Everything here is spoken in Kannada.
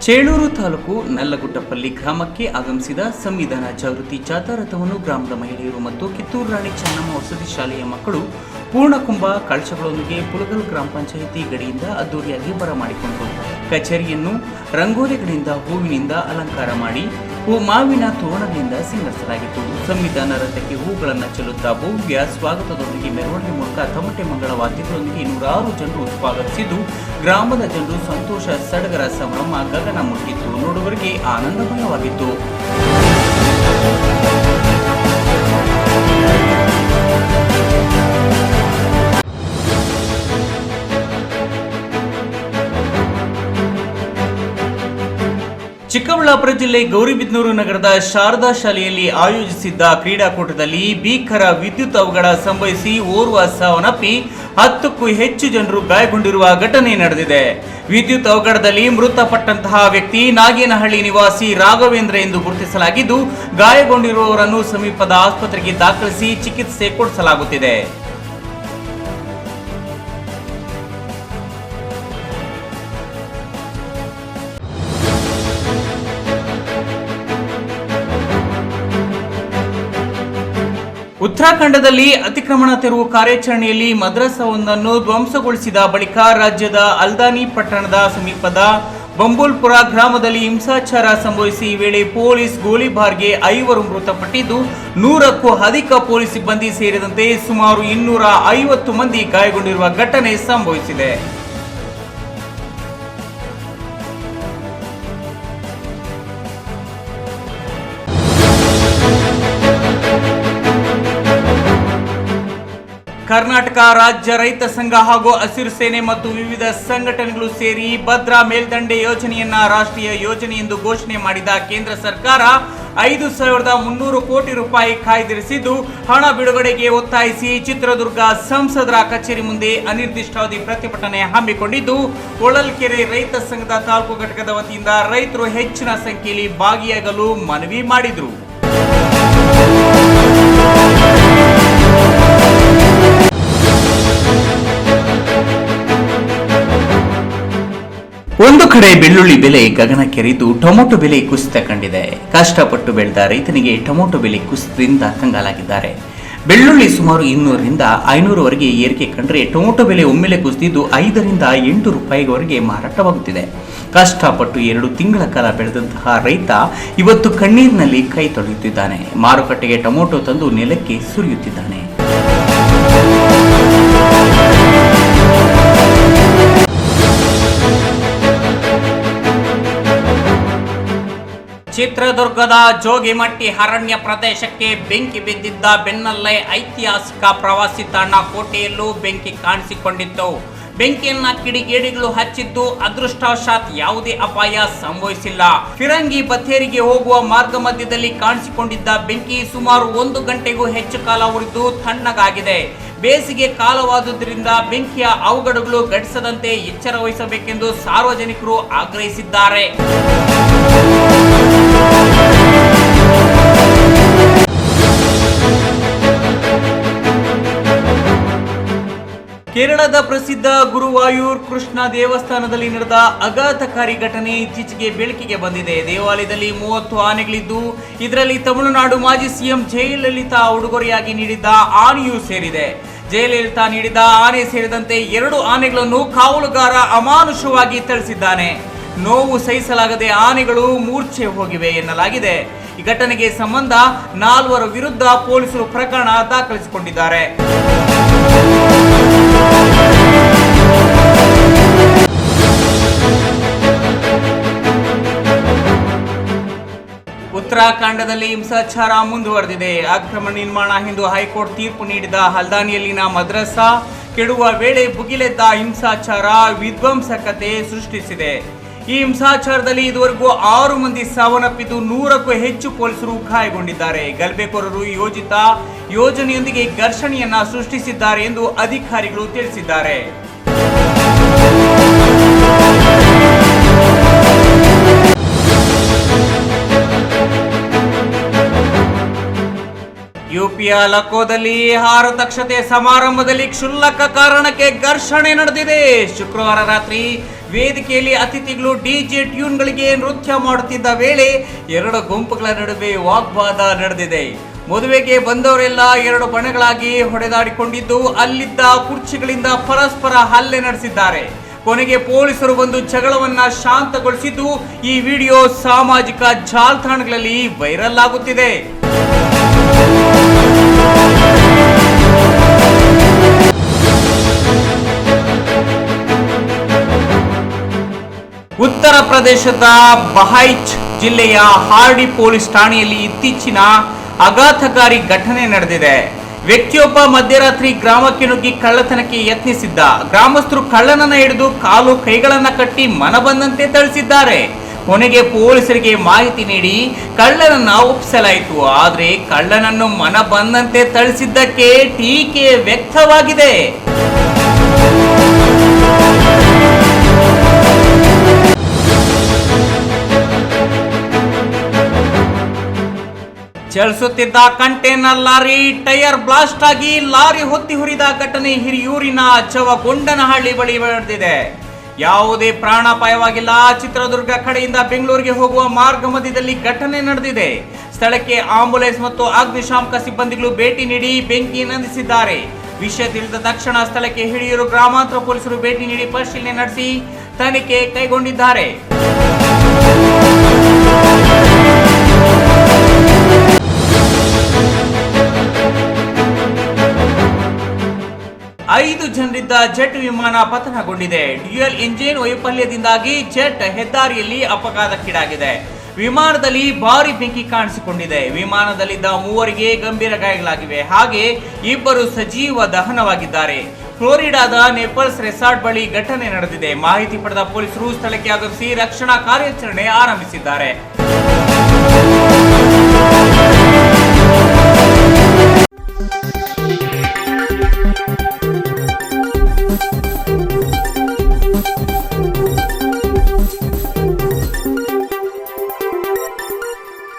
ಚೇಳೂರು ತಾಲೂಕು ನಲ್ಲಗುಡ್ಡಪಲ್ಲಿ ಗ್ರಾಮಕ್ಕೆ ಆಗಮಿಸಿದ ಸಂವಿಧಾನ ಜಾಗೃತಿ ಜಾಥಾ ರಥವನ್ನು ಗ್ರಾಮದ ಮಹಿಳೆಯರು ಮತ್ತು ಕಿತ್ತೂರು ರಾಣಿ ಚೆನ್ನಮ್ಮ ವಸತಿ ಶಾಲೆಯ ಮಕ್ಕಳು ಪೂರ್ಣಕುಂಭ, ಕಳಶಗಳೊಂದಿಗೆ ಪುಲಗಲ್ ಗ್ರಾಮ ಪಂಚಾಯಿತಿ ಗಡಿಯಿಂದ ಅದ್ದೂರಿಯಾಗಿ ಬರಮಾಡಿಕೊಂಡರು ಕಚೇರಿಯನ್ನು ರಂಗೋಲಿಗಳಿಂದ ಹೂವಿನಿಂದ ಅಲಂಕಾರ ಮಾಡಿ ಮಾವಿನ ತೋರಣದಿಂದ ಸಿಂಗರಿಸಲಾಗಿತ್ತು. ಸಂವಿಧಾನ ರಥಕ್ಕೆ ಹೂಗಳನ್ನು ಚೆಲ್ಲುತ್ತಾ ಭವ್ಯ ಸ್ವಾಗತದೊಂದಿಗೆ ಮೆರವಣಿಗೆ ಮೂಲಕ ತಮಟೆ ಮಂಗಳ ವಾದ್ಯಗಳೊಂದಿಗೆ ನೂರಾರು ಜನರು ಸ್ವಾಗತಿಸಿದ್ದು, ಗ್ರಾಮದ ಜನರು ಸಂತೋಷ, ಸಡಗರ ಸಂಭ್ರಮ, ಗಗನ ಮುಟ್ಟಿತ್ತು. ನೋಡುವರಿಗೆ ಆನಂದಮಯವಾಗಿತ್ತು ಚಿಕ್ಕಬಳ್ಳಾಪುರ ಜಿಲ್ಲೆ ಗೌರಿಬಿದನೂರು ನಗರದ ಶಾರದಾ ಶಾಲೆಯಲ್ಲಿ ಆಯೋಜಿಸಿದ್ದ ಕ್ರೀಡಾಕೂಟದಲ್ಲಿ ಭೀಕರ ವಿದ್ಯುತ್ ಅವಘಡ ಸಂಭವಿಸಿ ಓರ್ವ ಸಾವನ್ನಪ್ಪಿ, ಹತ್ತಕ್ಕೂ ಹೆಚ್ಚು ಜನರು ಗಾಯಗೊಂಡಿರುವ ಘಟನೆ ನಡೆದಿದೆ. ವಿದ್ಯುತ್ ಅವಘಡದಲ್ಲಿ ಮೃತಪಟ್ಟಂತಹ ವ್ಯಕ್ತಿ ನಾಗೇನಹಳ್ಳಿ ನಿವಾಸಿ ರಾಘವೇಂದ್ರ ಎಂದು ಗುರುತಿಸಲಾಗಿದ್ದು, ಗಾಯಗೊಂಡಿರುವವರನ್ನು ಸಮೀಪದ ಆಸ್ಪತ್ರೆಗೆ ದಾಖಲಿಸಿ ಚಿಕಿತ್ಸೆ ಕೊಡಿಸಲಾಗುತ್ತಿದೆ. ಉತ್ತರಾಖಂಡದಲ್ಲಿ ಅತಿಕ್ರಮಣ ತೆರವು ಕಾರ್ಯಾಚರಣೆಯಲ್ಲಿ ಮದ್ರಸಾವೊಂದನ್ನು ಧ್ವಂಸಗೊಳಿಸಿದ ಬಳಿಕ ರಾಜ್ಯದ ಅಲ್ದಾನಿ ಪಟ್ಟಣದ ಸಮೀಪದ ಬಂಬುಲ್ಪುರ ಗ್ರಾಮದಲ್ಲಿ ಹಿಂಸಾಚಾರ ಸಂಭವಿಸಿ ಈ ವೇಳೆ ಪೊಲೀಸ್ ಗೋಲಿಬಾರ್ಗೆ ಐವರು ಮೃತಪಟ್ಟಿದ್ದು, ನೂರಕ್ಕೂ ಅಧಿಕ ಪೊಲೀಸ್ ಸಿಬ್ಬಂದಿ ಸೇರಿದಂತೆ ಸುಮಾರು ಇನ್ನೂರ ಐವತ್ತು ಮಂದಿ ಗಾಯಗೊಂಡಿರುವ ಘಟನೆ ಸಂಭವಿಸಿದೆ. ಕರ್ನಾಟಕ ರಾಜ್ಯ ರೈತ ಸಂಘ ಹಾಗೂ ಹಸಿರು ಸೇನೆ ಮತ್ತು ವಿವಿಧ ಸಂಘಟನೆಗಳು ಸೇರಿ ಭದ್ರಾ ಮೇಲ್ದಂಡೆ ಯೋಜನೆಯನ್ನ ರಾಷ್ಟ್ರೀಯ ಯೋಜನೆ ಎಂದು ಘೋಷಣೆ ಮಾಡಿದ ಕೇಂದ್ರ ಸರ್ಕಾರ ಐದು ಸಾವಿರದ ಮುನ್ನೂರು ಕೋಟಿ ರೂಪಾಯಿ ಕಾಯ್ದಿರಿಸಿದ್ದು, ಹಣ ಬಿಡುಗಡೆಗೆ ಒತ್ತಾಯಿಸಿ ಚಿತ್ರದುರ್ಗ ಸಂಸದರ ಕಚೇರಿ ಮುಂದೆ ಅನಿರ್ದಿಷ್ಟಾವಧಿ ಪ್ರತಿಭಟನೆ ಹಮ್ಮಿಕೊಂಡಿದ್ದು, ಹೊಳಲ್ಕೆರೆ ರೈತ ಸಂಘದ ತಾಲೂಕು ಘಟಕದ ವತಿಯಿಂದ ರೈತರು ಹೆಚ್ಚಿನ ಸಂಖ್ಯೆಯಲ್ಲಿ ಭಾಗಿಯಾಗಲು ಮನವಿ ಮಾಡಿದರು. ಒಂದು ಕಡೆ ಬೆಳ್ಳುಳ್ಳಿ ಬೆಲೆ ಗಗನಕ್ಕೆರಿದು ಟೊಮೊಟೊ ಬೆಲೆ ಕುಸಿತ ಕಂಡಿದೆ. ಕಷ್ಟಪಟ್ಟು ಬೆಳೆದ ರೈತನಿಗೆ ಟೊಮೊಟೊ ಬೆಲೆ ಕುಸಿತದಿಂದ ಕಂಗಾಲಾಗಿದ್ದಾರೆ. ಬೆಳ್ಳುಳ್ಳಿ ಸುಮಾರು ಇನ್ನೂರರಿಂದ ಐನೂರವರೆಗೆ ಏರಿಕೆ ಕಂಡ್ರೆ ಟೊಮೊಟೊ ಬೆಲೆ ಒಮ್ಮೆಲೆ ಕುಸಿದಿದ್ದು ಐದರಿಂದ ಎಂಟು ರೂಪಾಯಿವರೆಗೆ ಮಾರಾಟವಾಗುತ್ತಿದೆ. ಕಷ್ಟಪಟ್ಟು ಎರಡು ತಿಂಗಳ ಕಾಲ ಬೆಳೆದಂತಹ ರೈತ ಇವತ್ತು ಕಣ್ಣೀರಿನಲ್ಲಿ ಕೈ ತೊಳೆಯುತ್ತಿದ್ದಾನೆ. ಮಾರುಕಟ್ಟೆಗೆ ಟೊಮೊಟೊ ತಂದು ನೆಲಕ್ಕೆ ಸುರಿಯುತ್ತಿದ್ದಾನೆ. ಚಿತ್ರದುರ್ಗದ ಜೋಗಿಮಟ್ಟಿ ಅರಣ್ಯ ಪ್ರದೇಶಕ್ಕೆ ಬೆಂಕಿ ಬಿದ್ದಿದ್ದ ಬೆನ್ನಲ್ಲೇ ಐತಿಹಾಸಿಕ ಪ್ರವಾಸಿ ತಾಣ ಕೋಟೆಯಲ್ಲೂ ಬೆಂಕಿ ಕಾಣಿಸಿಕೊಂಡಿತ್ತು. ಬೆಂಕಿಯನ್ನ ಕಿಡಿಗೇಡಿಗಳು ಹಚ್ಚಿದ್ದು ಅದೃಷ್ಟವಶಾತ್ ಯಾವುದೇ ಅಪಾಯ ಸಂಭವಿಸಿಲ್ಲ. ಫಿರಂಗಿ ಬತ್ತೇರಿಗೆ ಹೋಗುವ ಮಾರ್ಗ ಮಧ್ಯದಲ್ಲಿ ಕಾಣಿಸಿಕೊಂಡಿದ್ದ ಬೆಂಕಿ ಸುಮಾರು ಒಂದು ಗಂಟೆಗೂ ಹೆಚ್ಚು ಕಾಲ ಉಳಿದು ತಣ್ಣಗಾಗಿದೆ. ಬೇಸಿಗೆ ಕಾಲವಾದುದರಿಂದ ಬೆಂಕಿಯ ಅವಘಡಗಳು ಘಟಿಸದಂತೆ ಎಚ್ಚರ ವಹಿಸಬೇಕೆಂದು ಸಾರ್ವಜನಿಕರು ಆಗ್ರಹಿಸಿದ್ದಾರೆ. ಕೇರಳದ ಪ್ರಸಿದ್ಧ ಗುರುವಾಯೂರ್ ಕೃಷ್ಣ ದೇವಸ್ಥಾನದಲ್ಲಿ ನಡೆದ ಅಘಾತಕಾರಿ ಘಟನೆ ಇತ್ತೀಚೆಗೆ ಬೆಳಕಿಗೆ ಬಂದಿದೆ. ದೇವಾಲಯದಲ್ಲಿ ಮೂವತ್ತು ಆನೆಗಳಿದ್ದು, ಇದರಲ್ಲಿ ತಮಿಳುನಾಡು ಮಾಜಿ ಸಿಎಂ ಜಯಲಲಿತಾ ಉಡುಗೊರೆಯಾಗಿ ನೀಡಿದ್ದ ಆನೆಯೂ ಸೇರಿದೆ. ಜಯಲಲಿತಾ ನೀಡಿದ ಆನೆ ಸೇರಿದಂತೆ ಎರಡು ಆನೆಗಳನ್ನು ಕಾವಲುಗಾರ ಅಮಾನುಷವಾಗಿ ಥಳಿಸಿದ್ದಾನೆ. ನೋವು ಸಹಿಸಲಾಗದೆ ಆನೆಗಳು ಮೂರ್ಛೆ ಹೋಗಿವೆ ಎನ್ನಲಾಗಿದೆ. ಈ ಘಟನೆಗೆ ಸಂಬಂಧ ನಾಲ್ವರ ವಿರುದ್ಧ ಪೊಲೀಸರು ಪ್ರಕರಣ ದಾಖಲಿಸಿಕೊಂಡಿದ್ದಾರೆ. ಉತ್ತರಾಖಂಡದಲ್ಲಿ ಹಿಂಸಾಚಾರ ಮುಂದುವರೆದಿದೆ. ಅಕ್ರಮ ನಿರ್ಮಾಣ ಎಂದು ಹೈಕೋರ್ಟ್ ತೀರ್ಪು ನೀಡಿದ ಹಲ್ದಾನಿಯಲ್ಲಿನ ಮದ್ರಸಾ ಕೆಡುವ ವೇಳೆ ಭುಗಿಲೆದ್ದ ಹಿಂಸಾಚಾರ ವಿಧ್ವಂಸಕತೆ ಸೃಷ್ಟಿಸಿದೆ. ಈ ಹಿಂಸಾಚಾರದಲ್ಲಿ ಇದುವರೆಗೂ ಆರು ಮಂದಿ ಸಾವನ್ನಪ್ಪಿದ್ದು ನೂರಕ್ಕೂ ಹೆಚ್ಚು ಪೊಲೀಸರು ಗಾಯಗೊಂಡಿದ್ದಾರೆ. ಗಲ್ಬೆಕೋರರು ಯೋಜಿತ ಯೋಜನೆಯೊಂದಿಗೆ ಘರ್ಷಣೆಯನ್ನ ಸೃಷ್ಟಿಸಿದ್ದಾರೆ ಎಂದು ಅಧಿಕಾರಿಗಳು ತಿಳಿಸಿದ್ದಾರೆ. ಯುಪಿಯ ಲಕೋದಲ್ಲಿ ಆಹಾರ ದಕ್ಷತೆ ಸಮಾರಂಭದಲ್ಲಿ ಕ್ಷುಲ್ಲಕ ಕಾರಣಕ್ಕೆ ಘರ್ಷಣೆ ನಡೆದಿದೆ. ಶುಕ್ರವಾರ ರಾತ್ರಿ ವೇದಿಕೆಯಲ್ಲಿ ಅತಿಥಿಗಳು ಡಿಜೆ ಟ್ಯೂನ್ಗಳಿಗೆ ನೃತ್ಯ ಮಾಡುತ್ತಿದ್ದ ವೇಳೆ ಎರಡು ಗುಂಪುಗಳ ನಡುವೆ ವಾಗ್ವಾದ ನಡೆದಿದೆ. ಮದುವೆಗೆ ಬಂದವರೆಲ್ಲ ಎರಡು ಬಣಗಳಾಗಿ ಹೊಡೆದಾಡಿಕೊಂಡಿದ್ದು, ಅಲ್ಲಿದ್ದ ಕುರ್ಚಿಗಳಿಂದ ಪರಸ್ಪರ ಹಲ್ಲೆ ನಡೆಸಿದ್ದಾರೆ. ಕೊನೆಗೆ ಪೊಲೀಸರು ಬಂದು ಜಗಳವನ್ನ ಶಾಂತಗೊಳಿಸಿದ್ದು, ಈ ವಿಡಿಯೋ ಸಾಮಾಜಿಕ ಜಾಲತಾಣಗಳಲ್ಲಿ ವೈರಲ್ ಆಗುತ್ತಿದೆ. ಪ್ರದೇಶದ ಬಹೈಚ್ ಜಿಲ್ಲೆಯ ಹಾರ್ಡಿ ಪೊಲೀಸ್ ಠಾಣೆಯಲ್ಲಿ ಇತ್ತೀಚಿನ ಅಘಾತಕಾರಿ ಘಟನೆ ನಡೆದಿದೆ. ವ್ಯಕ್ತಿಯೊಬ್ಬ ಮಧ್ಯರಾತ್ರಿ ಗ್ರಾಮಕ್ಕೆ ನುಗ್ಗಿ ಕಳ್ಳತನಕ್ಕೆ ಯತ್ನಿಸಿದ್ದ. ಗ್ರಾಮಸ್ಥರು ಕಳ್ಳನನ್ನ ಹಿಡಿದು ಕಾಲು ಕೈಗಳನ್ನ ಕಟ್ಟಿ ಮನ ಬಂದಂತೆ ಥಳಿಸಿದ್ದಾರೆ. ಕೊನೆಗೆ ಪೊಲೀಸರಿಗೆ ಮಾಹಿತಿ ನೀಡಿ ಕಳ್ಳನನ್ನ ಒಪ್ಪಿಸಲಾಯಿತು. ಆದರೆ ಕಳ್ಳನನ್ನು ಮನ ಬಂದಂತೆ ಥಳಿಸಿದ್ದಕ್ಕೆ ಟೀಕೆ ವ್ಯಕ್ತವಾಗಿದೆ. ಚಲಿಸುತ್ತಿದ್ದ ಕಂಟೈನರ್ ಲಾರಿ ಟೈರ್ ಬ್ಲಾಸ್ಟ್ ಆಗಿ ಲಾರಿ ಹೊತ್ತಿ ಹುರಿದ ಘಟನೆ ಹಿರಿಯೂರಿನ ಚವಗೊಂಡನಹಳ್ಳಿ ಬಳಿ ನಡೆದಿದೆ. ಯಾವುದೇ ಪ್ರಾಣಾಪಾಯವಾಗಿಲ್ಲ. ಚಿತ್ರದುರ್ಗ ಕಡೆಯಿಂದ ಬೆಂಗಳೂರಿಗೆ ಹೋಗುವ ಮಾರ್ಗ ಮಧ್ಯದಲ್ಲಿ ಘಟನೆ ನಡೆದಿದೆ. ಸ್ಥಳಕ್ಕೆ ಆಂಬುಲೆನ್ಸ್ ಮತ್ತು ಅಗ್ನಿಶಾಮಕ ಸಿಬ್ಬಂದಿಗಳು ಭೇಟಿ ನೀಡಿ ಬೆಂಕಿ ನಂದಿಸಿದ್ದಾರೆ. ವಿಷಯ ತಿಳಿದ ತಕ್ಷಣ ಸ್ಥಳಕ್ಕೆ ಹಿರಿಯೂರು ಗ್ರಾಮಾಂತರ ಪೊಲೀಸರು ಭೇಟಿ ನೀಡಿ ಪರಿಶೀಲನೆ ನಡೆಸಿ ತನಿಖೆ ಕೈಗೊಂಡಿದ್ದಾರೆ. ಐದು ಜನರಿದ್ದ ಜೆಟ್ ವಿಮಾನ ಪತನಗೊಂಡಿದೆ. ಡ್ಯೂಯಲ್ ಇಂಜಿನ್ ವೈಫಲ್ಯದಿಂದಾಗಿ ಜೆಟ್ ಹೆದ್ದಾರಿಯಲ್ಲಿ ಅಪಘಾತಕ್ಕೀಡಾಗಿದೆ. ವಿಮಾನದಲ್ಲಿ ಭಾರಿ ಬೆಂಕಿ ಕಾಣಿಸಿಕೊಂಡಿದೆ. ವಿಮಾನದಲ್ಲಿದ್ದ ಮೂವರಿಗೆ ಗಂಭೀರ ಗಾಯಗಳಾಗಿವೆ. ಹಾಗೆ ಇಬ್ಬರು ಸಜೀವ ದಹನವಾಗಿದ್ದಾರೆ. ಫ್ಲೋರಿಡಾದ ನೇಪಲ್ಸ್ ರೆಸಾರ್ಟ್ ಬಳಿ ಘಟನೆ ನಡೆದಿದೆ. ಮಾಹಿತಿ ಪಡೆದ ಪೊಲೀಸರು ಸ್ಥಳಕ್ಕೆ ಆಗಮಿಸಿ ರಕ್ಷಣಾ ಕಾರ್ಯಾಚರಣೆ ಆರಂಭಿಸಿದ್ದಾರೆ.